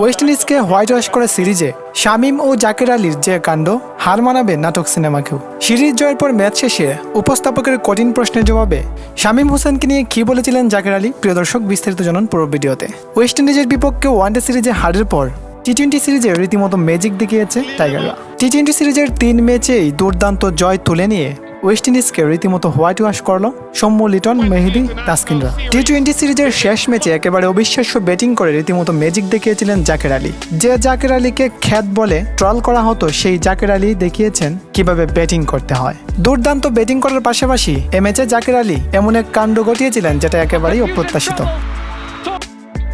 West ইন্ডিজকে white wash করে সিরিজে শামিম ও জাকের আলীর যে কাণ্ড, হার মানাবে নাটক সিনেমাকেও। সিরিজ জয়ের পর ম্যাচ শেষে উপস্থাপকের কঠিন প্রশ্নের জবাবে শামিম হোসেনকে নিয়ে কি বলেছিলেন জাকের আলী? প্রিয় দর্শক, বিস্তারিত জানান পুরো ভিডিওতে। ওয়েস্ট ইন্ডিজের বিপক্ষে ওয়ানডে সিরিজে হারের পর টি টোয়েন্টি সিরিজে রীতিমতো ম্যাজিক দেখিয়েছে টাইগাররা টি টোয়েন্টি সিরিজের তিন ম্যাচেই দুর্দান্ত জয় তুলে নিয়ে ওয়েস্ট ইন্ডিজকে রীতিমতো হোয়াইট ওয়াশ করল সৌম্য, লিটন, মেহেদি, তাসকিনরা। টি টোয়েন্টি সিরিজের শেষ ম্যাচে একেবারে অবিশ্বাস্য ব্যাটিং করে রীতিমতো ম্যাজিক দেখিয়েছিলেন জাকের আলী। যে জাকের আলীকে খ্যাত বলে ট্রল করা হতো, সেই জাকের আলী দেখিয়েছেন কীভাবে ব্যাটিং করতে হয়। দুর্দান্ত ব্যাটিং করার পাশাপাশি এ ম্যাচে জাকের আলী এমন এক কাণ্ড ঘটিয়েছিলেন যেটা একেবারেই অপ্রত্যাশিত।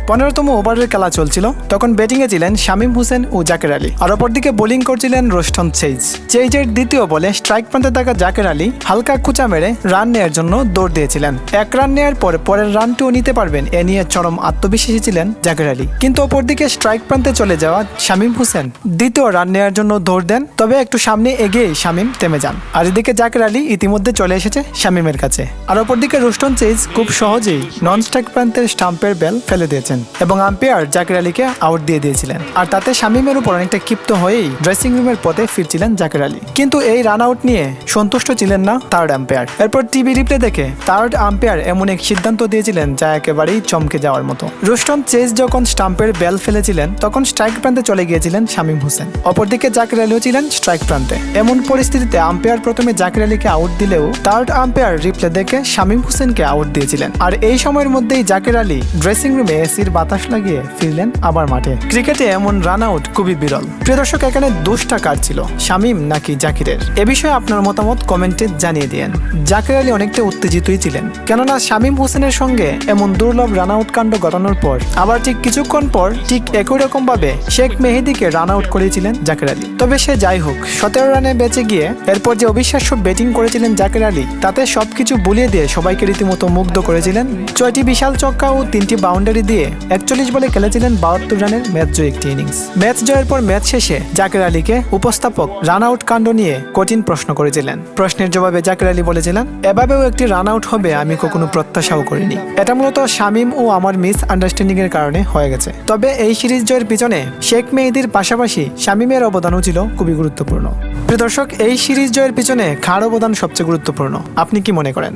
পনেরোতম ওভারের খেলা চলছিল, তখন ব্যাটিংয়ে ছিলেন শামিম হোসেন ও জাকের আলী। আর অপরদিকে বোলিং করছিলেন রোস্টন চেইজ চেইজের দ্বিতীয় বলে স্ট্রাইক প্রান্তে থাকা জাকের আলী হালকা কুচা মেরে রান নেয়ার জন্য দৌড় দিয়েছিলেন। এক রান নেয়ার পর পরের রানটিও নিতে পারবেন, এ নিয়ে চরম আত্মবিশ্বাসী ছিলেন জাকের আলী। কিন্তু অপরদিকে স্ট্রাইক প্রান্তে চলে যাওয়া শামিম হোসেন দ্বিতীয় রান নেয়ার জন্য দৌড় দেন, তবে একটু সামনে এগিয়েই শামিম থেমে যান। আর এদিকে জাকের আলী ইতিমধ্যে চলে এসেছে শামিমের কাছে। আর অপরদিকে রোস্টন চেইজ খুব সহজেই নন স্ট্রাইক প্রান্তের স্টাম্পের বেল ফেলে দিয়েছেন। এবং আম্পায়ার জাকির আলীকে আউট দিয়ে দিয়েছিলেন। আর তাতে শামিমের উপর অনেকটা ক্ষিপ্ত হয়েই ড্রেসিং রুমের পথে ফিরছিলেন জাকির আলী। কিন্তু এই রান আউট নিয়ে সন্তুষ্ট ছিলেন না থার্ড আম্পায়ার এরপর টিভি রিপ্লে দেখে থার্ড আম্পায়ার এমন এক সিদ্ধান্ত দিয়েছিলেন যা একেবারেই চমকে যাওয়ার মতো। রুস্টন চেজ যখন স্টাম্পের বেল ফেলেছিলেন, তখন স্ট্রাইক প্রান্তে চলে গিয়েছিলেন শামিম হোসেন। অপরদিকে জাকির আলীও ছিলেন স্ট্রাইক প্রান্তে। এমন পরিস্থিতিতে আম্পায়ার প্রথমে জাকির আলীকে আউট দিলেও থার্ড আম্পায়ার রিপ্লে দেখে শামিম হোসেনকে আউট দিয়েছিলেন। আর এই সময়ের মধ্যেই জাকির আলী ড্রেসিং রুমে এসির বাতাস লাগিয়ে ফিরলেন আবার মাঠে। ক্রিকেটে এমন রান আউট খুবই বিরল। প্রিয় দর্শক, এখানে দোষটা কার ছিল, শামিম নাকি জাকিরের। এ বিষয়ে আপনার মতামত কমেন্টে জানিয়ে দিয়েন। জাকির আলী অনেকটা উত্তেজিতই ছিলেন, কেননা শামিম হোসেনের সঙ্গে এমন দুর্লভ রান আউট কাণ্ড ঘটানোর পর, আবার ঠিক কিছুক্ষণ পর ঠিক একই রকম ভাবে শেখ মেহেদিকে রান আউট করেছিলেন জাকির আলী। তবে সে যাই হোক, সতেরো রানে বেঁচে গিয়ে এরপর যে অবিশ্বাস্য ব্যাটিং করেছিলেন জাকির আলী, তাতে সবকিছু বুলিয়ে দিয়ে সবাইকে রীতিমতো মুগ্ধ করেছিলেন। ছয়টি বিশাল চক্কা ও তিনটি বাউন্ডারি দিয়ে একচল্লিশ বলে খেলেছিলেন বাহাত্তর রানের ম্যাচ জয় একটি ইনিংস। ম্যাচ জয়ের পর ম্যাচ শেষে জাকির আলীকে উপস্থাপক রান আউট কাণ্ড নিয়ে কঠিন প্রশ্ন করেছিলেন। প্রশ্নের জবাবে জাকির আলী বলেছিলেন, এভাবেও একটি রান আউট হবে, আমি কখনো প্রত্যাশাও করিনি। এটা মূলত শামিম ও আমার মিস আন্ডারস্ট্যান্ডিং এর কারণে হয়ে গেছে। তবে এই সিরিজ জয়ের পিছনে শেখ মেহেদির পাশাপাশি শামিমের অবদানও ছিল খুবই গুরুত্বপূর্ণ। প্রিয় দর্শক, এই সিরিজ জয়ের পিছনে খার অবদান সবচেয়ে গুরুত্বপূর্ণ। আপনি কি মনে করেন?